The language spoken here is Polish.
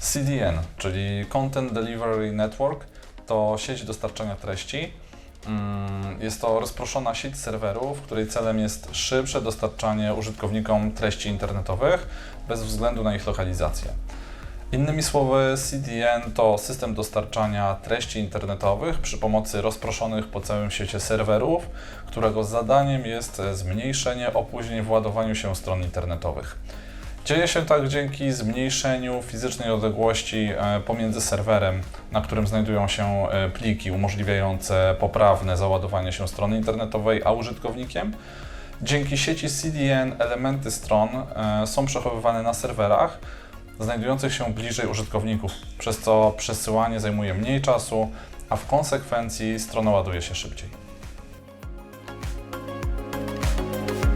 CDN, czyli Content Delivery Network, to sieć dostarczania treści. Mm, Jest to rozproszona sieć serwerów, której celem jest szybsze dostarczanie użytkownikom treści internetowych bez względu na ich lokalizację. Innymi słowy, CDN to system dostarczania treści internetowych przy pomocy rozproszonych po całym świecie serwerów, którego zadaniem jest zmniejszenie opóźnień w ładowaniu się stron internetowych. Dzieje się tak dzięki zmniejszeniu fizycznej odległości e, pomiędzy serwerem, na którym znajdują się e, pliki umożliwiające poprawne załadowanie się strony internetowej, a użytkownikiem. Dzięki sieci CDN elementy stron e, są przechowywane na serwerach znajdujących się bliżej użytkowników, przez co przesyłanie zajmuje mniej czasu, a w konsekwencji strona ładuje się szybciej.